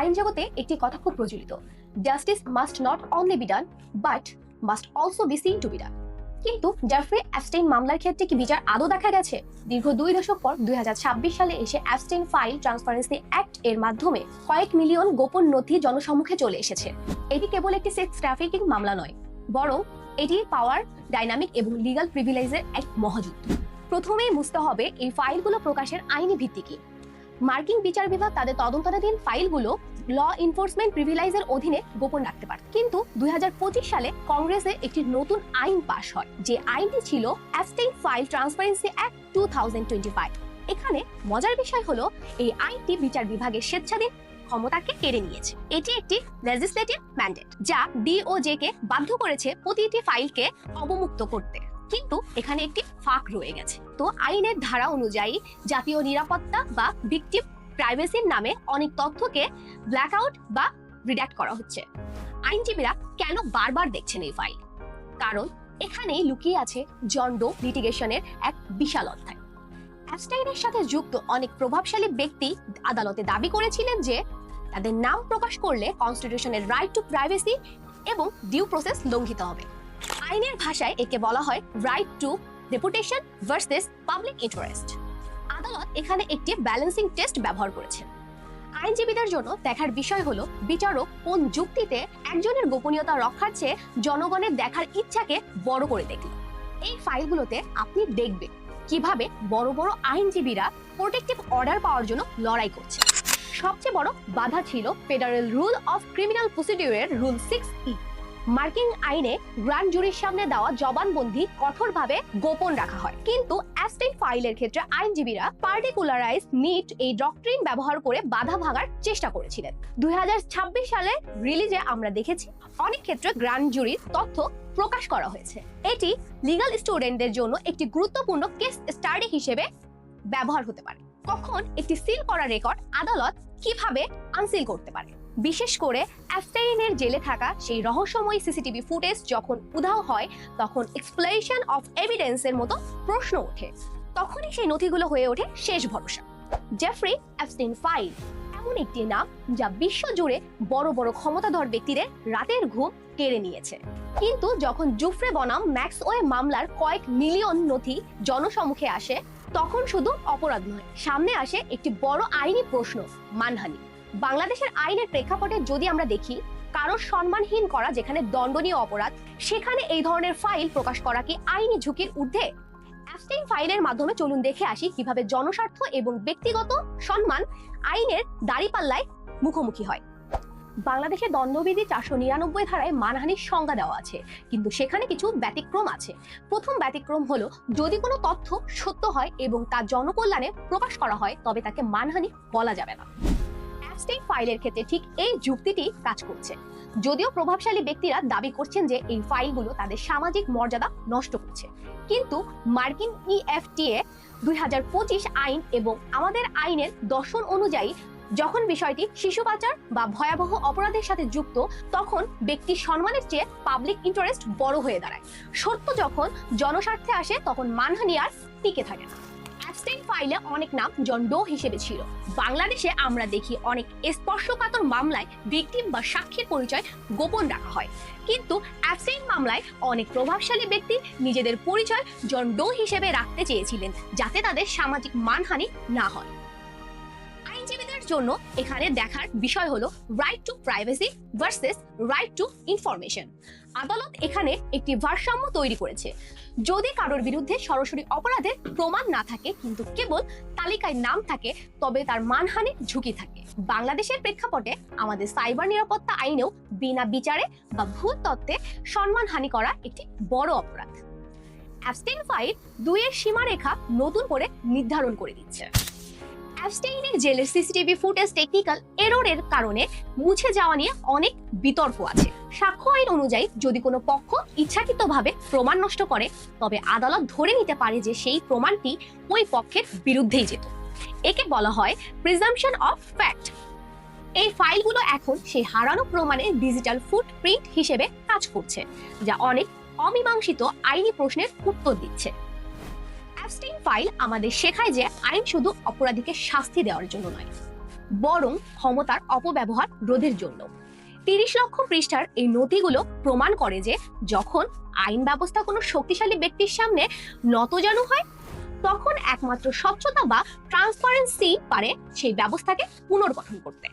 আইন জগতে একটি কথা খুব প্রচলিত justice must not only be done but must also be seen to be done কিন্তু জাফরি অ্যাবস্টেইন মামলার ক্ষেত্রে কি বিচার আদৌ দেখা গেছে? দীর্ঘ দুই দশক পর দুই হাজার ছাব্বিশ সালে এসে অ্যাবস্টেইন ফাইল ট্রান্সপারেন্সি অ্যাক্ট এর মাধ্যমে কয়েক মিলিয়ন গোপন নথি জনসম্মুখে চলে এসেছে। এটি কেবল একটি সেক্স ট্রাফিকিং মামলা নয়, বরং এটি পাওয়ার ডাইনামিক এবং লিগাল প্রিভিলেজের এক মহাযুদ্ধ। প্রথমেই বুঝতে হবে এই ফাইলগুলো প্রকাশের আইনি ভিত্তি কি। মার্কিন বিচার বিভাগ তাদের তদন্তাধীন ফাইলগুলো ল এনফোর্সমেন্ট প্রিভিলাইজের অধীনে গোপন রাখতে পারে। কিন্তু দুই হাজার পঁচিশ সালে কংগ্রেসে একটি নতুন আইন পাশ হয়, যে আইনটি ছিল Epstein file transparency act too এখানে মজার বিষয় হলো, এই আইনটি বিচার বিভাগের স্বেচ্ছাধীন ক্ষমতাকে কেড়ে নিয়েছে। এটি একটি লেজিসলেটিভ ম্যান্ডেট যা ডিওজে কে বাধ্য করেছে প্রতিটি ফাইলকে অবমুক্ত করতে। কিন্তু এখানে একটি ফাঁক রয়ে গেছে। তো আইনের ধারা অনুযায়ী জাতীয় নিরাপত্তা বা ভিকটিম প্রাইভেসির নামে অনেক তথ্যকে ব্ল্যাক আউট বা রিডাক্ট করা হচ্ছে। আইনজীবীরা কেন বারবার দেখছেন এই ফাইল কারণ এখানেই লুকিয়ে আছে জন্ড লিটিগেশনের এক বিশাল অধ্যায়। অ্যাবস্টাইনের সাথে যুক্ত অনেক প্রভাবশালী ব্যক্তি আদালতে দাবি করেছিলেন যে তাদের নাম প্রকাশ করলে কনস্টিটিউশনের রাইট টু প্রাইভেসি এবং ডিউ প্রসেস লঙ্ঘিত হবে। আইনের ভাষায় একে বলা হয় right to reputation versus public interest আদালত এখানে একটি ব্যালেন্সিং টেস্ট ব্যবহার করেছেন আইনজীবীদের জন্য দেখার বিষয় হলো, বিচারক কোন যুক্তিতে একজনের গোপনীয়তা রক্ষার চেয়ে জনগণের দেখার ইচ্ছাকে বড় করে দেখল। এই ফাইলগুলোতে আপনি দেখবেন কীভাবে বড় বড় আইনজীবীরা প্রোটেক্টিভ অর্ডার পাওয়ার জন্য লড়াই করছে। সবচেয়ে বড় বাধা ছিল ফেডারেল রুল অফ ক্রিমিনাল প্রসিডিউরের রুল সিক্স ই মার্কিন আইনে গ্র্যান্ড জুরির সামনে দেওয়া জবানবন্দি কঠোরভাবে গোপন রাখা হয়। কিন্তু অ্যাস্টেন ফাইলের ক্ষেত্রে আইনজীবীরা পার্টিকুলারাইজ নিট এই ডক্ট্রিন ব্যবহার করে বাধা ভাঙার চেষ্টা করেছিলেন। দুই সালে রিলিজে আমরা দেখেছি অনেক ক্ষেত্রে গ্র্যান্ড জুরির তথ্য প্রকাশ করা হয়েছে। এটি লিগাল স্টুডেন্টদের জন্য একটি গুরুত্বপূর্ণ কেস স্টাডি হিসেবে ব্যবহার হতে পারে। কখন একটি সিল করা রেকর্ড আদালত কীভাবে আনসিল করতে পারে? বিশেষ করে অ্যাস্টাইনের জেলে থাকা সেই রহস্যময় সিসিটিভি ফুটেজ যখন উধাও হয়, তখন এক্সপ্লোরেশন অফ এভিডেন্সের মতো প্রশ্ন ওঠে। তখনই সেই নথিগুলো হয়ে ওঠে শেষ ভরসা। জেফ্রি অ্যাপস্টেইন ফাইল এমন একটি নাম যা বিশ্বজুড়ে বড় বড় ক্ষমতাধর ব্যক্তিদের রাতের ঘুম কেড়ে নিয়েছে। কিন্তু যখন জুফ্রে বনাম ম্যাক্সওয়ে মামলার কয়েক মিলিয়ন নথি জনসম্মুখে আসে, তখন শুধু অপরাধ নয়, সামনে আসে একটি বড় আইনি প্রশ্ন, মানহানি। বাংলাদেশের আইনের প্রেক্ষাপটে যদি আমরা দেখি, কারোর সম্মানহীন করা যেখানে দণ্ডনীয় অপরাধ, সেখানে এই ধরনের ফাইল প্রকাশ করা কি আইনি ঝুঁকির ঊর্ধ্বে? অ্যাবস্টেইন ফাইলের মাধ্যমে চলুন দেখে আসি কীভাবে জনস্বার্থ এবং ব্যক্তিগত সম্মান আইনের দাঁড়িপাল্লায় মুখোমুখি হয়। বাংলাদেশের দণ্ডবিধি চারশো নিরানব্বই ধারায় মানহানির সংজ্ঞা দেওয়া আছে, কিন্তু সেখানে কিছু ব্যতিক্রম আছে। প্রথম ব্যতিক্রম হলো, যদি কোনো তথ্য সত্য হয় এবং তা জনকল্যাণে প্রকাশ করা হয়, তবে তাকে মানহানি বলা যাবে না। অ্যাবস্টেইন ফাইলের ক্ষেত্রে ঠিক এই যুক্তিটি কাজ করছে। যদিও প্রভাবশালী ব্যক্তিরা দাবি করছেন যে এই ফাইলগুলো তাদের সামাজিক মর্যাদা নষ্ট করছে। কিন্তু মার্কিন E ইএফটিএ দুই আইন এবং আমাদের আইনের দর্শন অনুযায়ী যখন বিষয়টি শিশু পাচার বা ভয়াবহ অপরাধের সাথে যুক্ত, তখন ব্যক্তির সম্মানের চেয়ে পাবলিক ইন্টারেস্ট বড় হয়ে দাঁড়ায়। সত্য যখন জনস্বার্থে আসে, তখন মানহানি আর টিকে থাকে না। অ্যাবস্টেইন ফাইলে অনেক নাম জন ডো হিসেবে ছিল। বাংলাদেশে আমরা দেখি অনেক স্পর্শকাতর মামলায় ভিকটিম বা সাক্ষীর পরিচয় গোপন রাখা হয়। কিন্তু অ্যাবস্টেইন মামলায় অনেক প্রভাবশালী ব্যক্তি নিজেদের পরিচয় জন ডো হিসেবে রাখতে চেয়েছিলেন, যাতে তাদের সামাজিক মানহানি না হয়। জন্য এখানে দেখার বিষয় হলো right to privacy versus right to information আদালত এখানে একটি ভারসাম্য তৈরি করেছে। যদি কারোর বিরুদ্ধে সরাসরি অপরাধের প্রমাণ না থাকে, কিন্তু কেবল তালিকায় নাম থাকে, তবে তার মানহানির ঝুঁকি থাকে। বাংলাদেশের প্রেক্ষাপটে আমাদের সাইবার নিরাপত্তা আইনেও বিনা বিচারে বা ভুল তত্ত্বে সম্মানহানি করা একটি বড় অপরাধ। অ্যাবস্টেইন ফাইল দুইয়ের সীমারেখা নতুন করে নির্ধারণ করে দিচ্ছে। অ্যাবস্টেইনের জেলের সিসিটিভি ফুটেজ টেকনিক্যাল এররের কারণে মুছে যাওয়া নিয়ে অনেক বিতর্ক আছে। সাক্ষ্য আইন অনুযায়ী যদি কোনো পক্ষ ইচ্ছাকৃতভাবে প্রমাণ নষ্ট করে, তবে আদালত ধরে নিতে পারে যে সেই প্রমাণটি ওই পক্ষের বিরুদ্ধেই যেত। একে বলা হয় প্রিজাম্পশন অফ ফ্যাক্ট এই ফাইলগুলো এখন সেই হারানো প্রমাণের ডিজিটাল ফুটপ্রিন্ট হিসেবে কাজ করছে, যা অনেক অমীমাংসিত আইনি প্রশ্নের উত্তর দিচ্ছে। ফাইল আমাদের শেখায় যে আইন শুধু অপরাধীকে শাস্তি দেওয়ার জন্য নয়, বরং ক্ষমতার অপব্যবহার রোধের জন্য। তিরিশ লক্ষ পৃষ্ঠার এই নথিগুলো প্রমাণ করে যে যখন আইন ব্যবস্থা কোনো শক্তিশালী ব্যক্তির সামনে নতজানু হয়, তখন একমাত্র স্বচ্ছতা বা ট্রান্সপারেন্সি পারে সেই ব্যবস্থাকে পুনর্গঠন করতে।